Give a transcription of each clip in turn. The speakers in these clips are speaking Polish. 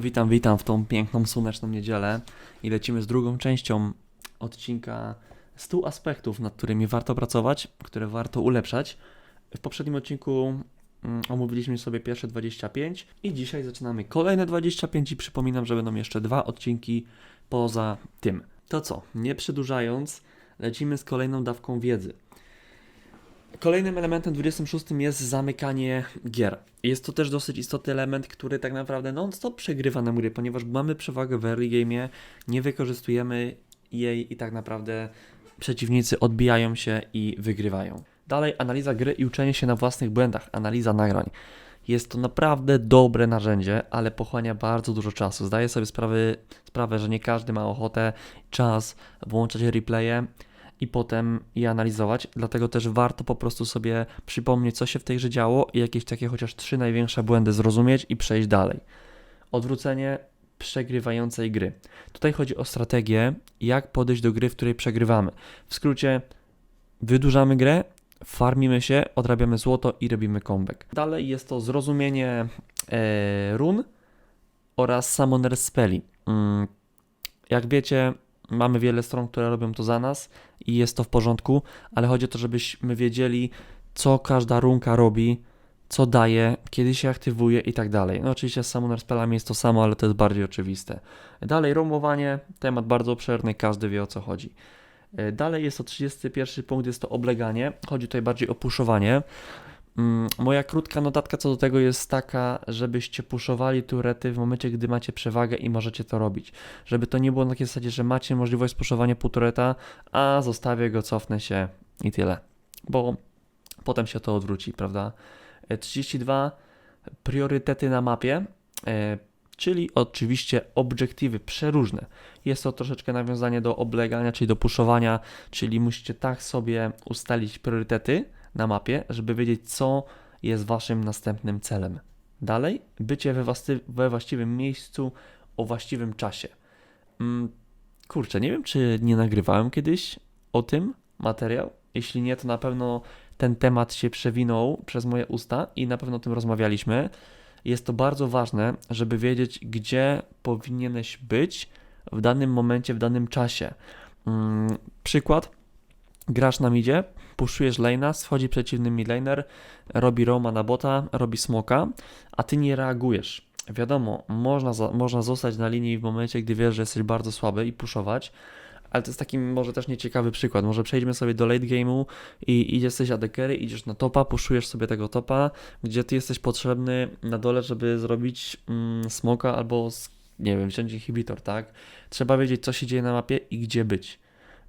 Witam, witam w tą piękną, słoneczną niedzielę i lecimy z drugą częścią odcinka 100 aspektów, nad którymi warto pracować, które warto ulepszać. W poprzednim odcinku mm, omówiliśmy sobie pierwsze 25 i dzisiaj zaczynamy kolejne 25 i przypominam, że będą jeszcze dwa odcinki poza tym. To co, nie przedłużając, lecimy z kolejną dawką wiedzy. Kolejnym elementem 26 jest zamykanie gier. Jest to też dosyć istotny element, który tak naprawdę non-stop przegrywa nam gry, ponieważ mamy przewagę w early game, nie wykorzystujemy jej i tak naprawdę przeciwnicy odbijają się i wygrywają. Dalej analiza gry i uczenie się na własnych błędach, analiza nagrań. Jest to naprawdę dobre narzędzie, ale pochłania bardzo dużo czasu. Zdaję sobie sprawy, sprawę, że nie każdy ma ochotę, czas włączać replaye i potem je analizować. Dlatego też warto po prostu sobie przypomnieć, co się w tej grze działo i jakieś takie chociaż trzy największe błędy zrozumieć i przejść dalej. Odwrócenie przegrywającej gry. Tutaj chodzi o strategię, jak podejść do gry, w której przegrywamy. W skrócie, wydłużamy grę, farmimy się, odrabiamy złoto i robimy comeback. Dalej jest to zrozumienie e, run oraz summoner spelli. Mm, jak wiecie, mamy wiele stron, które robią to za nas i jest to w porządku, ale chodzi o to, żebyśmy wiedzieli, co każda runka robi, co daje, kiedy się aktywuje i tak dalej. No oczywiście z Summoner jest to samo, ale to jest bardziej oczywiste. Dalej romowanie, temat bardzo obszerny, każdy wie o co chodzi. E, Dalej jest to 31 punkt, jest to obleganie. Chodzi tutaj bardziej o puszowanie. Mm, Moja krótka notatka co do tego jest taka, żebyście puszowali turety w momencie, gdy macie przewagę i możecie to robić. Żeby to nie było na takiej zasadzie, że macie możliwość spuszowania pół tureta, a zostawię go, cofnę się i tyle. Bo potem się to odwróci, prawda? E, 32 priorytety na mapie, e, czyli oczywiście obiektywy przeróżne. Jest to troszeczkę nawiązanie do oblegania, czyli do puszowania, czyli musicie tak sobie ustalić priorytety na mapie, żeby wiedzieć, co jest waszym następnym celem. Dalej, bycie we, własty- we właściwym miejscu o właściwym czasie. Mm, kurczę, nie wiem, czy nie nagrywałem kiedyś o tym materiał. Jeśli nie, to na pewno ten temat się przewinął przez moje usta i na pewno o tym rozmawialiśmy. Jest to bardzo ważne, żeby wiedzieć, gdzie powinieneś być w danym momencie, w danym czasie. Mm, przykład. Grasz na midzie, puszujesz lane'a, schodzi przeciwny midlaner, robi Roma na bota, robi smoka, a ty nie reagujesz. Wiadomo, można, można zostać na linii w momencie, gdy wiesz, że jesteś bardzo słaby i puszować, ale to jest taki może też nieciekawy przykład. Może przejdźmy sobie do late game'u i idziesz coś adekery, idziesz na topa, puszujesz sobie tego topa, gdzie ty jesteś potrzebny na dole, żeby zrobić mm, smoka albo, nie wiem, wziąć inhibitor, tak? Trzeba wiedzieć, co się dzieje na mapie i gdzie być.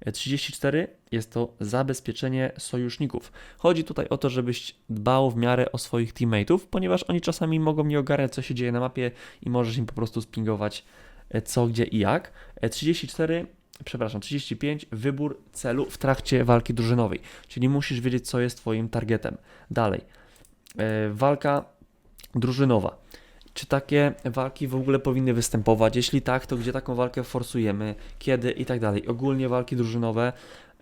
E, 34 jest to zabezpieczenie sojuszników. Chodzi tutaj o to, żebyś dbał w miarę o swoich teammateów, ponieważ oni czasami mogą nie ogarniać, co się dzieje na mapie i możesz im po prostu spingować e, co, gdzie i jak. E, 34, przepraszam, 35, wybór celu w trakcie walki drużynowej, czyli musisz wiedzieć, co jest Twoim targetem. Dalej, e, walka drużynowa. Czy takie walki w ogóle powinny występować? Jeśli tak, to gdzie taką walkę forsujemy, kiedy i tak dalej. Ogólnie walki drużynowe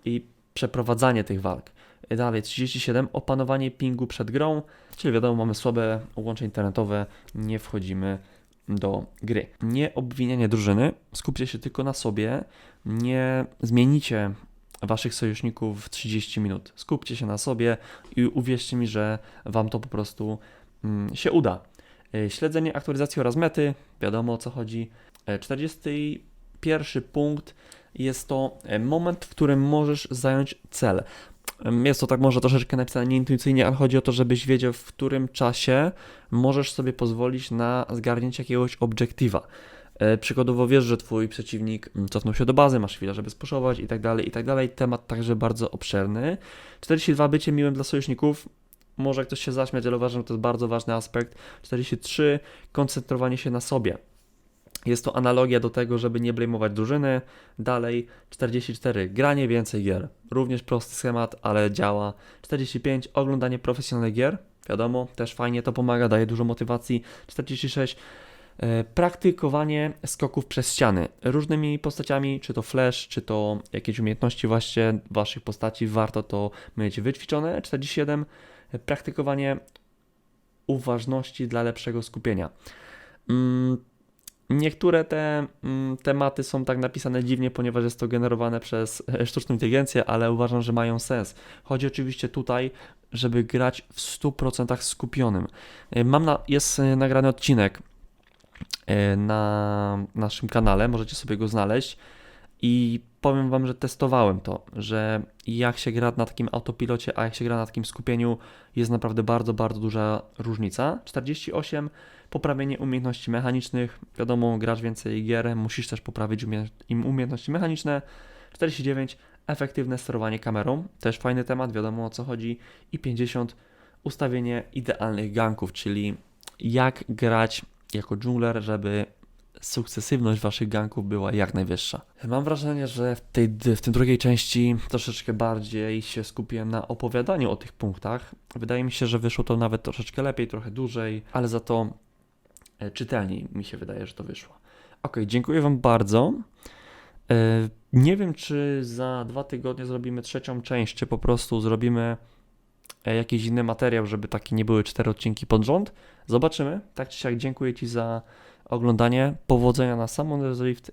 i przeprowadzanie tych walk. Dalej, 37, opanowanie pingu przed grą, czyli wiadomo, mamy słabe łącze internetowe, nie wchodzimy do gry. Nie obwinianie drużyny, skupcie się tylko na sobie, nie zmienicie waszych sojuszników w 30 minut. Skupcie się na sobie i uwierzcie mi, że wam to po prostu mm, się uda. E, Śledzenie aktualizacji oraz mety, wiadomo o co chodzi. E, 41 punkt jest to e, moment, w którym możesz zająć cel. Jest to tak może troszeczkę napisane nieintuicyjnie, ale chodzi o to, żebyś wiedział, w którym czasie możesz sobie pozwolić na zgarnięcie jakiegoś obiektywa. E, Przykładowo wiesz, że twój przeciwnik mm, cofnął się do bazy, masz chwilę, żeby spuszować i tak dalej, i tak dalej. Temat także bardzo obszerny. 42. Bycie miłym dla sojuszników. Może ktoś się zaśmiać, ale uważam, że to jest bardzo ważny aspekt. 43. Koncentrowanie się na sobie. Jest to analogia do tego, żeby nie blamować drużyny. Dalej 44. Granie więcej gier. Również prosty schemat, ale działa. 45. Oglądanie profesjonalnych gier. Wiadomo, też fajnie to pomaga, daje dużo motywacji. 46. E, Praktykowanie skoków przez ściany różnymi postaciami, czy to flash, czy to jakieś umiejętności właśnie waszych postaci, warto to mieć wyćwiczone. 47. Praktykowanie uważności dla lepszego skupienia. Mm, Niektóre te mm, tematy są tak napisane dziwnie, ponieważ jest to generowane przez e, sztuczną inteligencję, ale uważam, że mają sens. Chodzi oczywiście tutaj, żeby grać w 100% skupionym. E, Mam na, jest e, nagrany odcinek na naszym kanale, możecie sobie go znaleźć i powiem Wam, że testowałem to, że jak się gra na takim autopilocie, a jak się gra na takim skupieniu, jest naprawdę bardzo, bardzo duża różnica. 48 poprawienie umiejętności mechanicznych. Wiadomo, grasz więcej gier, musisz też poprawić im umiejętności mechaniczne. 49 efektywne sterowanie kamerą, też fajny temat, wiadomo o co chodzi. I 50 ustawienie idealnych ganków, czyli jak grać jako dżungler, żeby sukcesywność waszych ganków była jak najwyższa. Mam wrażenie, że w tej w tym drugiej części troszeczkę bardziej się skupiłem na opowiadaniu o tych punktach. Wydaje mi się, że wyszło to nawet troszeczkę lepiej, trochę dłużej, ale za to e, czytelniej mi się wydaje, że to wyszło. Ok, dziękuję Wam bardzo. E, Nie wiem, czy za dwa tygodnie zrobimy trzecią część, czy po prostu zrobimy e, jakiś inny materiał, żeby takie nie były cztery odcinki pod rząd. Zobaczymy. Tak czy siak, dziękuję Ci za oglądanie. Powodzenia na Summoner's Rift